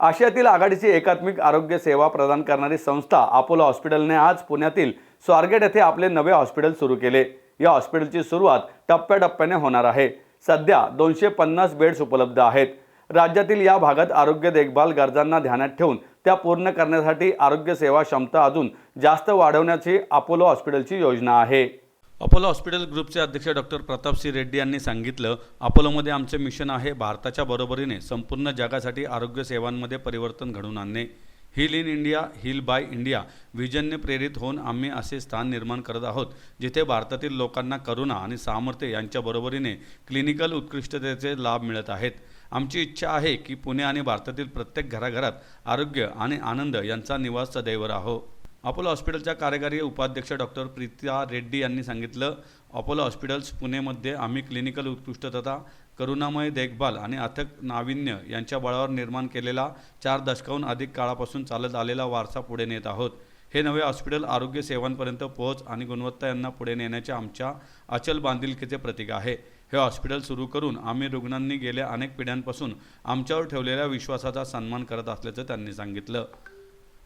आशियातील आघाडीची एकात्मिक आरोग्य सेवा प्रदान करणारी संस्था अपोलो हॉस्पिटलने आज पुण्यातील स्वारगेट येथे आपले नवे हॉस्पिटल सुरू केले. या हॉस्पिटलची सुरुवात टप्प्याटप्प्याने होणार आहे. सध्या दोनशे पन्नास बेड्स उपलब्ध आहेत. राज्यातील या भागात आरोग्य देखभाल गरजांना ध्यानात ठेवून त्या पूर्ण करण्यासाठी आरोग्य सेवा क्षमता अजून जास्त वाढवण्याची अपोलो हॉस्पिटलची योजना आहे. अपोलो हॉस्पिटल ग्रुपचे अध्यक्ष डॉक्टर प्रतापसिंह रेड्डी यांनी सांगितलं अपोलोमध्ये आमचे मिशन आहे भारताच्या बरोबरीने संपूर्ण जगासाठी आरोग्य सेवांमध्ये परिवर्तन घडवून आणणे. Heal in India heal by India विजनने प्रेरित होऊन आम्ही असे स्थान निर्माण करत आहोत जिथे भारतातील लोकांना करुणा आणि सामर्थ्य यांच्या बरोबरीने क्लिनिकल उत्कृष्टतेचे लाभ मिळत आहेत. आमची इच्छा आहे की पुणे आणि भारतातील प्रत्येक घराघरात आरोग्य आणि आनंद यांचा निवास सदैव राहो. अपोलो हॉस्पिटलच्या कार्यकारी उपाध्यक्ष डॉक्टर प्रीता रेड्डी यांनी सांगितलं अपोलो हॉस्पिटल्स पुणेमध्ये आम्ही क्लिनिकल उत्कृष्टता करुणामय देखभाल आणि अथक नाविन्य यांच्या बळावर निर्माण केलेला चार दशकाहून अधिक काळापासून चालत आलेला वारसा पुढे नेत आहोत. हे नवे हॉस्पिटल आरोग्य सेवांपर्यंत पोहोच आणि गुणवत्ता यांना पुढे नेण्याच्या आमच्या अचल बांधिलकीचे प्रतीक आहे. हे हॉस्पिटल सुरू करून आम्ही रुग्णांनी गेल्या अनेक पिढ्यांपासून आमच्यावर ठेवलेल्या विश्वासाचा सन्मान करत असल्याचं त्यांनी सांगितलं.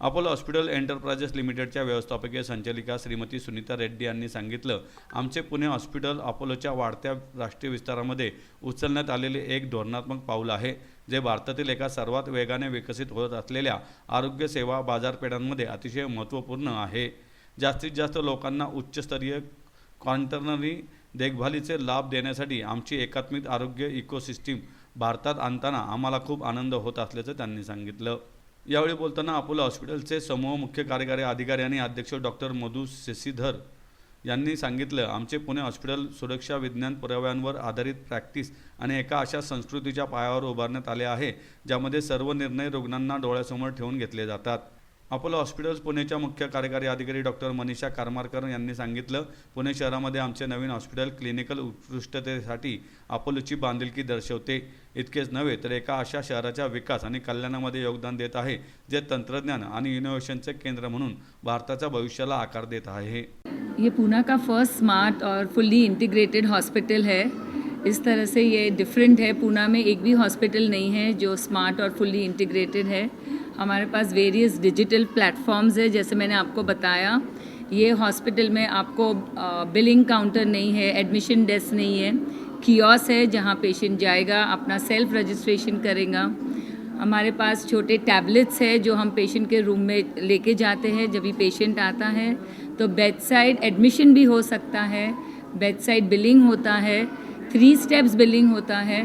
अपोलो हॉस्पिटल एंटरप्राइजेस लिमिटेडच्या व्यवस्थापकीय संचालिका श्रीमती सुनीता रेड्डी यांनी सांगितलं आमचे पुणे हॉस्पिटल अपोलोच्या वाढत्या राष्ट्रीय विस्तारामध्ये उचलण्यात आलेले एक धोरणात्मक पाऊल आहे जे भारतातील एका सर्वात वेगाने विकसित होत असलेल्या आरोग्यसेवा बाजारपेठांमध्ये अतिशय महत्त्वपूर्ण आहे. जास्तीत जास्त लोकांना उच्चस्तरीय कॉन्टर्नरी देखभालीचे लाभ देण्यासाठी आमची एकात्मिक आरोग्य इकोसिस्टीम भारतात आणताना आम्हाला खूप आनंद होत असल्याचं त्यांनी सांगितलं. यावेळी बोलताना अपोलो हॉस्पिटलचे समूह मुख्य कार्यकारी अधिकारी आणि अध्यक्ष डॉक्टर मधु शशीधर यांनी सांगितलं आमचे पुणे हॉस्पिटल सुरक्षा विज्ञान पुराव्यांवर आधारित प्रॅक्टिस आणि एका अशा संस्कृतीच्या पायावर उभारण्यात आले आहे ज्यामध्ये सर्व निर्णय रुग्णांना डोळ्यासमोर ठेवून घेतले जातात. अपोलो हॉस्पिटल्स पुणेच्या मुख्य कार्यकारी अधिकारी डॉक्टर मनीषा कारमारकर यांनी सांगितलं पुणे शहरामध्ये आमचे नवीन हॉस्पिटल क्लिनिकल उत्कृष्टतेसाठी अपोलोची बांधिलकी दर्शवते. इतकेच नव्हे तर एका अशा शहराच्या विकास आणि कल्याणामध्ये योगदान देत आहे जे तंत्रज्ञान आणि इनोव्हेशनचे केंद्र म्हणून भारताच्या भविष्याला आकार देत आहे. ये पूना का फर्स्ट स्मार्ट और फुल्ली इंटीग्रेटेड हॉस्पिटल है। इस तरह से ये डिफरेंट है। पूना में एक भी हॉस्पिटल नहीं है जो स्मार्ट और फुल्ली इंटीग्रेटेड है। हमारे पास वेरियस डिजिटल प्लेटफॉर्म्स है, जैसे मैंने आपको बताया, ये हॉस्पिटल में आपको बिलिंग काउंटर नहीं है एडमिशन डेस्क नहीं है कियोस है जहाँ पेशेंट जाएगा, अपना सेल्फ रजिस्ट्रेशन करेगा। हमारे पास छोटे टैबलेट्स है जो हम पेशेंट के रूम में लेके जाते हैं, जब भी पेशेंट आता है तो बेड साइड एडमिशन भी हो सकता है बेड साइड बिलिंग होता है थ्री स्टेप्स बिलिंग होता है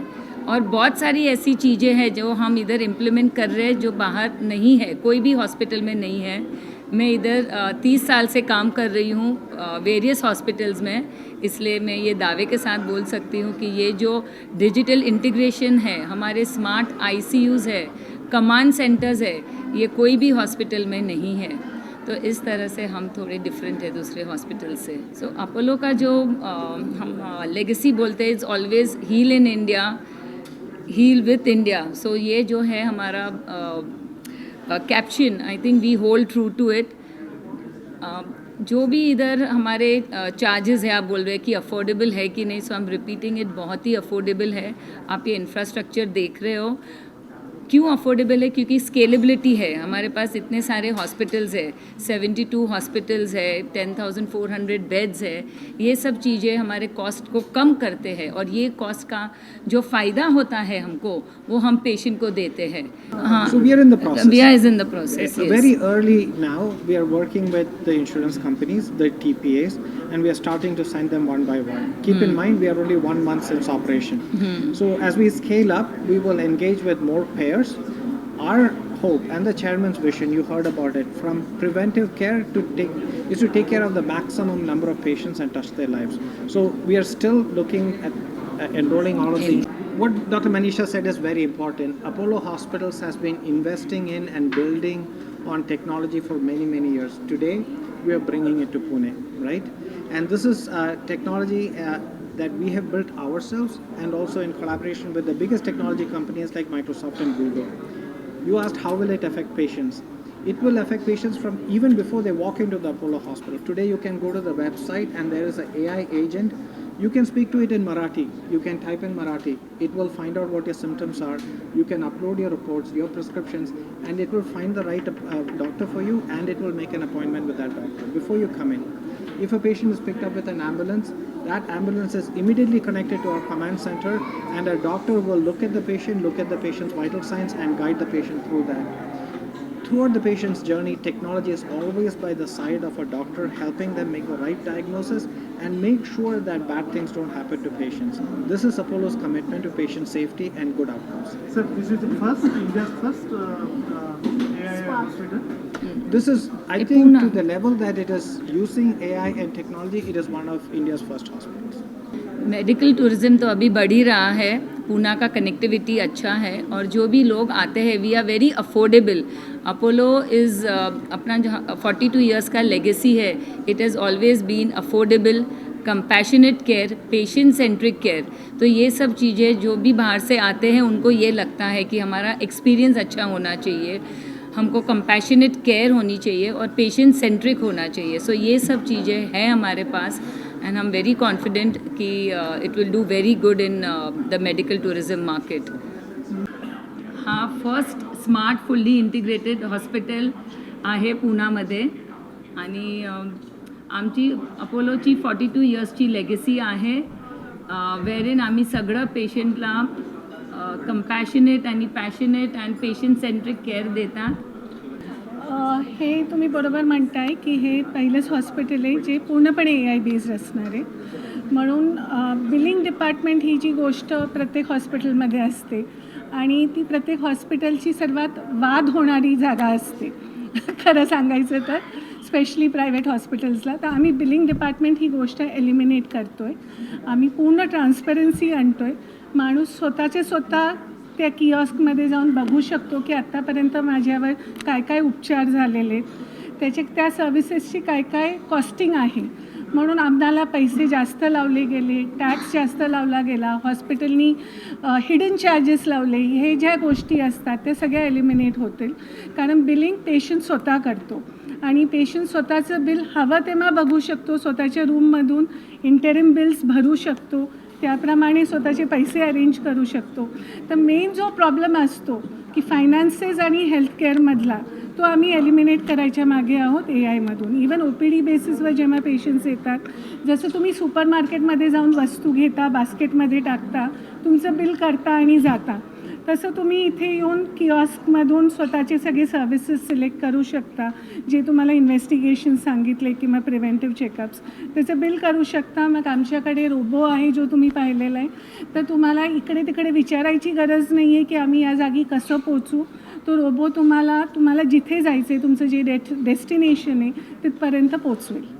और बहुत सारी ऐसी चीज़ें हैं जो हम इधर इम्प्लीमेंट कर रहे हैं जो बाहर नहीं है कोई भी हॉस्पिटल में नहीं है। मैं इधर तीस साल से काम कर रही हूँ वेरियस हॉस्पिटल्स में इसलिए मैं ये दावे के साथ बोल सकती हूँ कि ये जो डिजिटल इंटीग्रेशन है हमारे स्मार्ट आईसीयूज़ है कमांड सेंटर्स है ये कोई भी हॉस्पिटल में नहीं है। तो इस तरह से हम थोड़े डिफरेंट है दूसरे हॉस्पिटल से। सो so, अपोलो का जो अ, हम लेगेसी बोलते हैं is always heal in India heal with India so ये जो है हमारा caption I think we hold true to it जो भी इधर हमारे चार्जेस है, आप बोल रहे हैं कि अफोर्डेबल है कि नहीं so I am repeating it बहुत ही अफोर्डेबल है। आप ये इंफ्रास्ट्रक्चर देख रहे हो। क्यों अफोर्डेबल है? क्योंकि स्केलेबिलिटी है। हमारे पास इतने सारे हॉस्पिटल्स है। 72 हॉस्पिटल्स है 10,400 बेड्स है। ये सब चीज़ें हमारे कॉस्ट को कम करते हैं और ये कॉस्ट का जो फ़ायदा होता है हमको वो हम पेशेंट को देते हैं। हाँ। Very early now we are working with the insurance companies the T P S and we are starting to send them one by one keep in mind we are only one month since operation so as we scale up will engage with more payer Our hope and the chairman's vision, you heard about it, from preventive care to take is to take care of the maximum number of patients and touch their lives. So we are still looking at uh, enrolling all of the what Dr. Manisha said is very important. Apollo Hospitals has been investing in and building on technology for many, many years. Today, we are bringing it to Pune, right? And this is uh, technology uh, that we have built ourselves and also in collaboration with the biggest technology companies like Microsoft and Google. You asked how will it affect patients? It will affect patients from even before they walk into the Apollo hospital. Today, you can go to the website and there is an AI agent You can speak to it in Marathi. You can type in Marathi. It will find out what your symptoms are. You can upload your reports, your prescriptions, and it will find the right uh, doctor for you and it will make an appointment with that doctor before you come in. If a patient is picked up with an ambulance, that ambulance is immediately connected to our command center, and a doctor will look at the patient, look at the patient's vital signs, and guide the patient through that. Throughout the patient's journey, technology is always by the side of a doctor, helping them make the right diagnosis and make sure that bad things don't happen to patients. This is Apollo's commitment to patient safety and good outcomes. Sir, this is the first, India's first uh, uh, hospital. This is, I think, to the level that it is using AI and technology, it is one of India's first hospitals. Medical tourism तो अभी बढ़ ही रहा है। पूना का connectivity अच्छा है और जो भी लोग आते हैं we are very affordable Apollo is अपना जो फोर्टी टू ईयर्स का लेगेसी है। It has always been affordable compassionate care patient centric care तो ये सब चीज़ें जो भी बाहर से आते हैं उनको ये लगता है कि हमारा एक्सपीरियंस अच्छा होना चाहिए। हमको कंपैशनेट केयर होनी चाहिए और पेशेंट सेंट्रिक होना चाहिए। सो ये सब चीज़ें हैं हमारे पास एंड हम वेरी कॉन्फिडेंट कि it will do very good in the medical tourism market हा first smart fully integrated hospital आहे पुण्यामध्ये. आणि um, आमची अपोलोची फॉर्टी टू इयर्सची लेगेसी आहे uh, वेअर आम्ही सगळं पेशंटला कंपॅशनेट uh, आणि passionate and patient centric care देतात. हे तुम्ही बरोबर म्हणताय की हे पहिलंच हॉस्पिटल आहे जे पूर्णपणे ए आय बेस्ड असणार आहे. म्हणून बिलिंग डिपार्टमेंट ही जी गोष्ट प्रत्येक हॉस्पिटलमध्ये असते आणि ती प्रत्येक हॉस्पिटलची सर्वात वाद होणारी जागा असते. खरं सांगायचं तर स्पेशली प्रायव्हेट हॉस्पिटल्सला तर आम्ही बिलिंग डिपार्टमेंट ही गोष्ट एलिमिनेट करतो आहे आम्ही पूर्ण ट्रान्सपरन्सी आणतो आहे माणूस स्वतःचे स्वतः त्या किऑस्कमध्ये जाऊन बघू शकतो की आत्तापर्यंत माझ्यावर काय काय उपचार झालेले त्याचे त्या सर्व्हिसेसची काय काय कॉस्टिंग आहे. म्हणून आम्हाला पैसे जास्त लावले गेले टॅक्स जास्त लावला गेला हॉस्पिटलनी हिडन चार्जेस लावले. हे ज्या गोष्टी असतात त्या सगळ्या एलिमिनेट होतील. कारण बिलिंग पेशंट स्वतः करतो. आणि पेशंट स्वतःचं बिल हवं तेव्हा बघू शकतो. स्वतःच्या रूममधून इंटरिम बिल्स भरू शकतो. त्याप्रमाणे स्वतःचे पैसे अरेंज करू शकतो. तर मेन जो प्रॉब्लेम असतो की फायनान्सेस आणि हेल्थकेअरमधला तो आम्ही एलिमिनेट करायच्या मागे आहोत ए आयमधून इवन ओ पी डी बेसिसवर जेव्हा पेशंट्स येतात जसं तुम्ही सुपर मार्केटमध्ये जाऊन वस्तू घेता बास्केटमध्ये टाकता तुमचं बिल करता आणि जाता. तसं तुम्ही इथे येऊन किऑस्कमधून स्वतःचे सगळे सर्व्हिसेस सिलेक्ट करू शकता. जे तुम्हाला इन्व्हेस्टिगेशन सांगितले किंवा प्रिव्हेंटिव्ह चेकअप्स त्याचं बिल करू शकता. मग आमच्याकडे रोबो आहे जो तुम्ही पाहिलेला आहे. तर तुम्हाला इकडे तिकडे विचारायची गरज नाही आहे की आम्ही या जागी कसं पोचू तो रोबो तुम्हाला तुम्हाला जिथे जायचं आहे तुमचं जे डेट डेस्टिनेशन आहे तिथपर्यंत पोचवेल